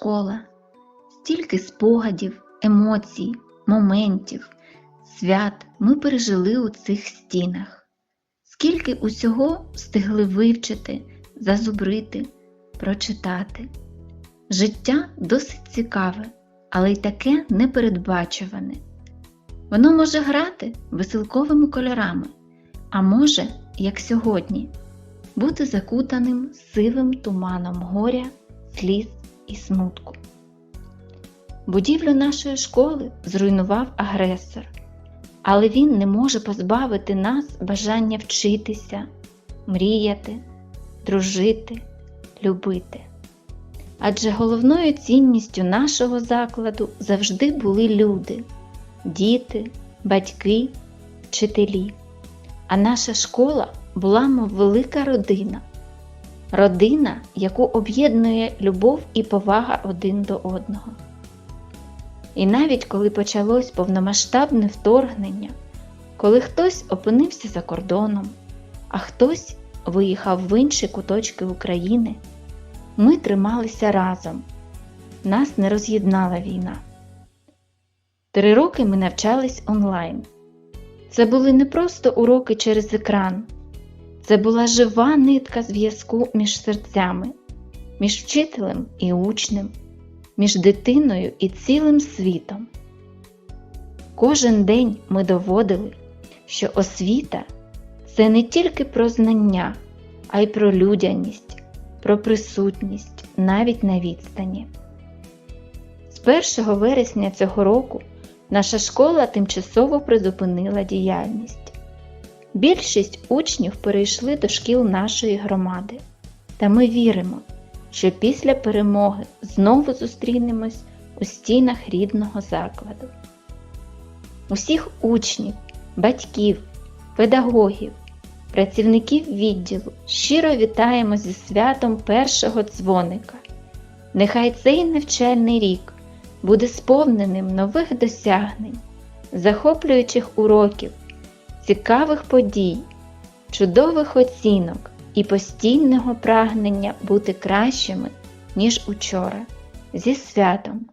школа, стільки спогадів, емоцій, моментів, свят ми пережили у цих стінах. Скільки усього встигли вивчити, зазубрити, прочитати. Життя досить цікаве, але й таке непередбачуване. Воно може грати веселковими кольорами, а може, як сьогодні, бути закутаним сивим туманом горя, сліз і смутку. Будівлю нашої школи зруйнував агресор, але він не може позбавити нас бажання вчитися, мріяти, дружити, любити. Адже головною цінністю нашого закладу завжди були люди, діти, батьки, вчителі. А наша школа була мов велика родина. Родина, яку об'єднує любов і повага один до одного. І навіть коли почалось повномасштабне вторгнення, коли хтось опинився за кордоном, а хтось виїхав в інші куточки України, ми трималися разом. Нас не роз'єднала війна. Три роки ми навчались онлайн. Це були не просто уроки через екран, це була жива нитка зв'язку між серцями, між вчителем і учнем, між дитиною і цілим світом. Кожен день ми доводили, що освіта це не тільки про знання, а й про людяність, про присутність навіть на відстані. З 1 вересня цього року наша школа тимчасово призупинила діяльність. Більшість учнів перейшли до шкіл нашої громади, та ми віримо, що після перемоги знову зустрінемось у стінах рідного закладу. Усіх учнів, батьків, педагогів, працівників відділу щиро вітаємо зі святом першого дзвоника. Нехай цей навчальний рік буде сповненим нових досягнень, захоплюючих уроків, цікавих подій, чудових оцінок і постійного прагнення бути кращими, ніж учора. Зі святом!